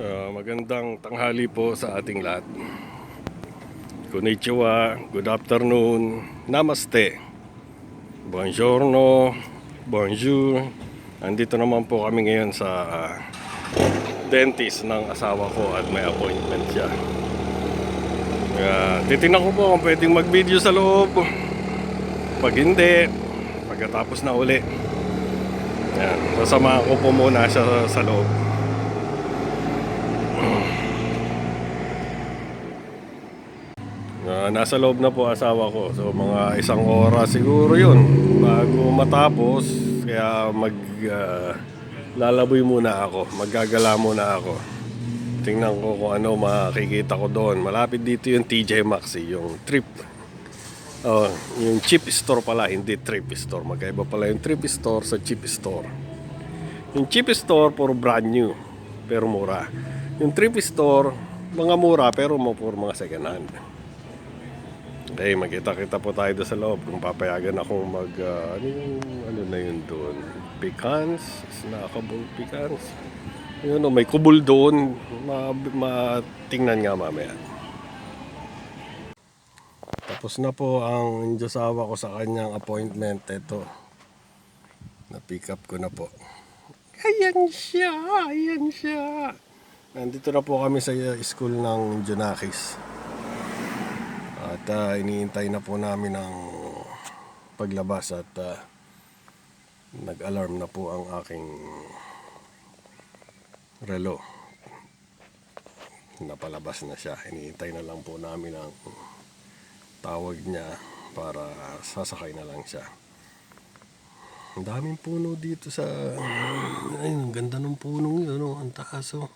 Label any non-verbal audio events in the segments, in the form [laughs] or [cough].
Ah, magandang tanghali po sa ating lahat. Konnichiwa, good afternoon, namaste, buongiorno, bonjour. Andito naman po kami ngayon sa ah, dentist ng asawa ko at may appointment siya. Kaya titingnan ko po kung pwedeng mag-video sa loob. Pag hindi, pagkatapos na uli. Yan, sasamahan ko po muna siya sa, sa loob. Ah, nasa loob na po asawa ko. So mga isang oras siguro yun bago matapos. Kaya mag ah, lalaboy muna ako. Maggagala muna ako. Tingnan ko kung ano makikita ko doon. Malapit dito yung TJ Maxx, yung trip. Oh, yung chip store pala, hindi trip store. Magkaiba pala yung trip store sa chip store. Yung chip store puro brand new, pero mura. Yung trip store, mga mura pero puro mga second hand. Okay, magkita-kita po tayo doon sa loob kung papayagan akong mag, ah, ano yung, ano na yun doon? Pecans? Snackable pecans? Yun, oh, may kubul doon. Ma, matingnan nga mamaya. Tapos na po ang Diyosawa ko sa kanyang appointment. Ito. Na-pick up ko na po. Ayan siya! Ayan siya! Nandito na po kami sa uh, school ng Junakis. Uh, iniintay na po namin ang paglabas at uh, nag-alarm na po ang aking relo. Napalabas na siya. Iniintay na lang po namin ang tawag niya para sasakay na lang siya. Ang daming puno dito sa... Ay, ang ganda ng punong yun. Oh. Ang taas oh.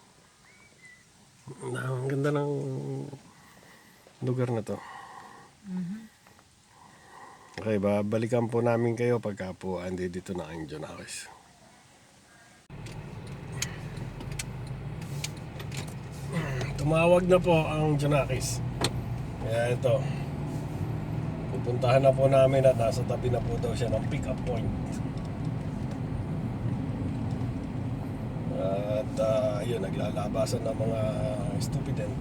Ang ganda ng lugar na to. Okay, babalikan po namin kayo pagka po andi dito na ang Jonakis. Tumawag na po ang Jonakis. Kaya ito, pupuntahan na po namin at nasa tabi na po daw siya ng pick-up point. At uh, yun, naglalabasan ng mga student.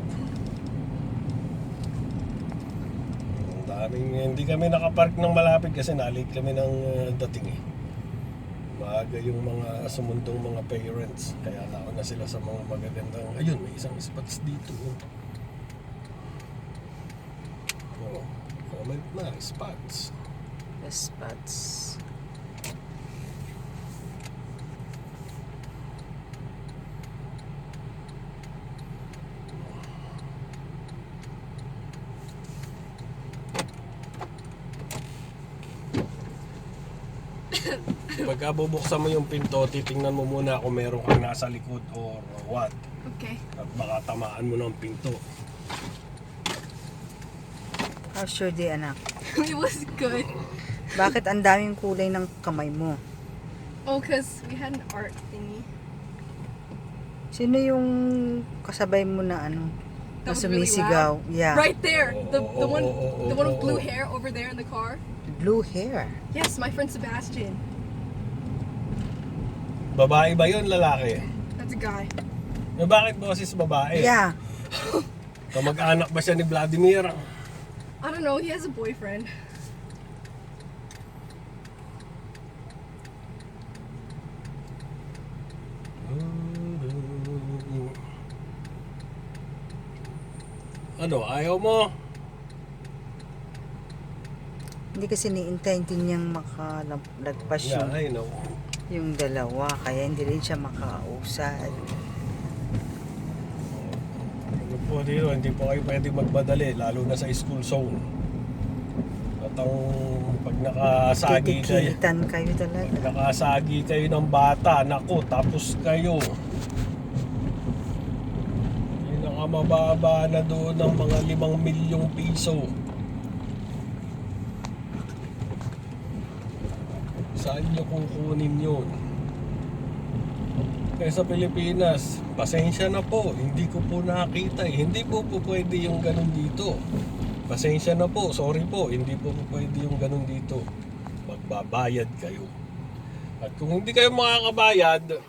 Ang daming, hindi kami nakapark ng malapit kasi nalit kami ng uh, dating eh. Maaga yung mga sumundong mga parents. Kaya nauna sila sa mga magagandang, ayun, may isang spots dito. Oh, comment na, spots. spots. [laughs] Pagka bubuksan mo yung pinto, titingnan mo muna kung meron kang nasa likod or what. Okay. At baka tamaan mo ng pinto. How's your day, anak? [laughs] it was good. Bakit ang daming kulay ng kamay mo? Oh, because we had an art thingy. Sino yung kasabay mo na ano? Na That was really? Yeah. Right there. The the one Oh, oh, oh, the one oh, with blue oh. hair over there in the car. Blue hair. Yes, my friend Sebastian. Babae ba yun, lalaki? That's a guy. Eh, bakit boses babae? Yeah. [laughs] Kamag-anak ba siya ni Vladimir? I don't know. He has a boyfriend. Ano, ayaw mo? Hindi kasi ni-intend niyang makalagpas Yeah, yung, I know. yung dalawa. Kaya hindi rin siya makausad. Ano po dito, hindi po kayo pwede magmadali, lalo na sa school zone. At ang pag nakasagi kayo, kayo talaga. pag nakasagi kayo ng bata, nako, tapos kayo. Pinakamababa na doon ng mga limang milyong piso. Saan nyo kukunin yun? Kaya sa Pilipinas, pasensya na po, hindi ko po nakita eh. Hindi po po pwede yung ganun dito. Pasensya na po, sorry po, hindi po po pwede yung ganun dito. Magbabayad kayo. At kung hindi kayo makakabayad,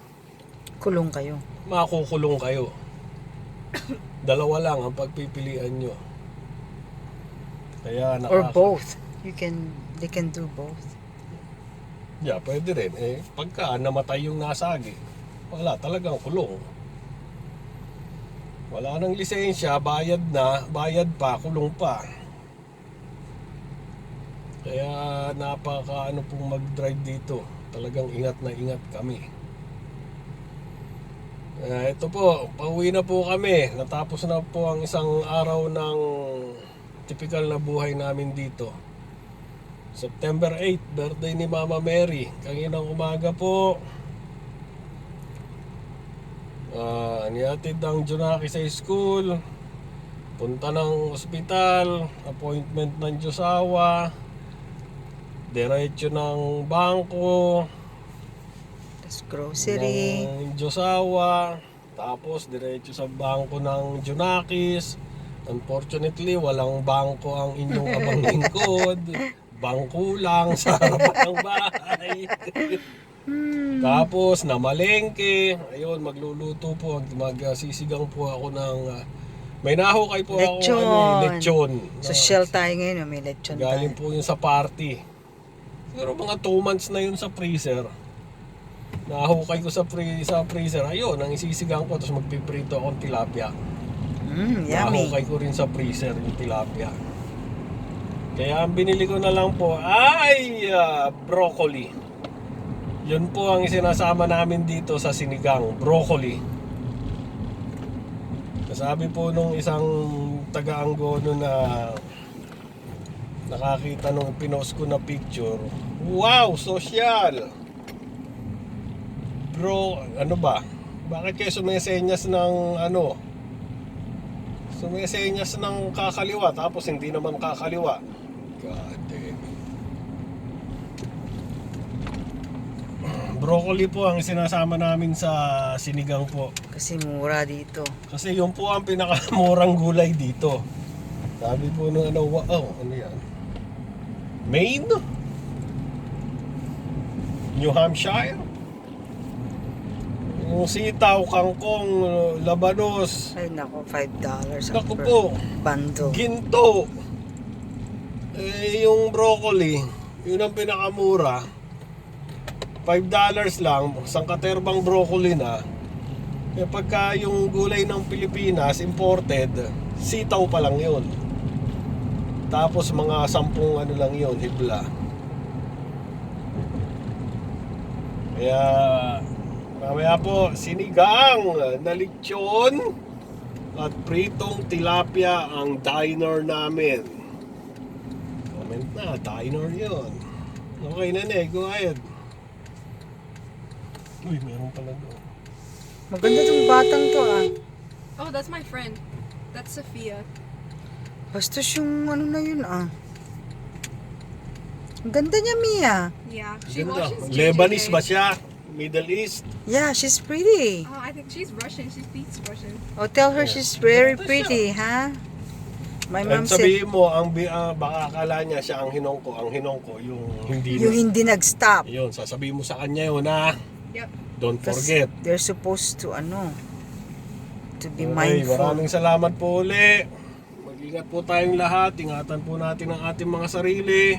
Kulong kayo. makukulong kayo. Dalawa lang ang pagpipilian nyo. Kaya Or nakaka- both. You can, they can do both. Yeah, pwede rin. Eh, pagka namatay yung nasagi, wala talagang kulong. Wala nang lisensya, bayad na, bayad pa, kulong pa. Kaya napaka ano pong mag-drive dito. Talagang ingat na ingat kami. Eh, ito po, pauwi na po kami. Natapos na po ang isang araw ng typical na buhay namin dito. September 8, birthday ni Mama Mary. Kanginang umaga po. Ah, nihatid ang Junaki sa school. Punta ng ospital. Appointment ng Diyosawa. Diretso ng bangko. Tapos grocery. Ng Diyosawa. Tapos diretso sa bangko ng Junakis. Unfortunately, walang bangko ang inyong [laughs] abang lingkod. Bangko lang sa [laughs] harapan ng bahay. Hmm. Tapos namalengke, ayun magluluto po, magsisigang po ako ng ah, may nahukay po ako Lechon. ano, eh, lechon. Social tayo ngayon, may lechon Galing tayo. po yun sa party. Siguro mga 2 months na yun sa freezer. Nahukay ko sa, free, sa freezer. Ayun, ang isisigang ko. Tapos magpiprito akong tilapia. Mm, yummy. Nahukay ko rin sa freezer yung tilapia. Kaya ang binili ko na lang po ay ah, broccoli. Yun po ang isinasama namin dito sa sinigang, broccoli. Sabi po nung isang taga-anggono na nakakita nung pinost ko na picture, wow, social! Bro, ano ba? Bakit kayo sumesenyas ng ano? Sumesenyas ng kakaliwa tapos hindi naman kakaliwa. God damn. Broccoli po ang sinasama namin sa sinigang po. Kasi mura dito. Kasi yun po ang pinakamurang gulay dito. Sabi po nung ano, wa- oh, ano yan? Maine? New Hampshire? Yung sitaw, kangkong, labanos, Ay nako, $5 ang Naku per po, bundle. ginto. Eh, yung broccoli, yun ang pinakamura. $5 lang, isang katerbang broccoli na. Eh, pagka yung gulay ng Pilipinas, imported, sitaw pa lang yun. Tapos mga sampung ano lang yun, hibla. Kaya, mamaya po, sinigang na lechon at pritong tilapia ang diner namin. Na, diner yun. Okay na ne, go ahead. Uy, meron pala doon. Maganda tong batang to ah. Oh, that's my friend. That's Sophia. Bastos yung ano na yun ah. Ang ganda niya, Mia. Yeah. She Ganda. well, she's Lebanese JJK. ba siya? Middle East? Yeah, she's pretty. Oh, I think she's Russian. She speaks Russian. Oh, tell her she's very pretty, ha? My At mom said, sabihin mo, ang, bi- ah, baka akala niya siya ang hinong ko. Ang hinong ko, yung hindi yung na. hindi nag-stop. Yun, sasabihin mo sa kanya yun ha. Yep. Don't forget. they're supposed to, ano, to be Okay, mindful. maraming salamat po uli. Mag-ingat po tayong lahat. Ingatan po natin ang ating mga sarili.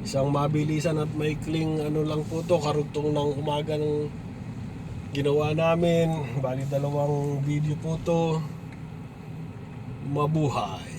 Isang mabilisan at maikling ano lang po to, karugtong ng umaga ng ginawa namin. Bali dalawang video po to. Mabuhay.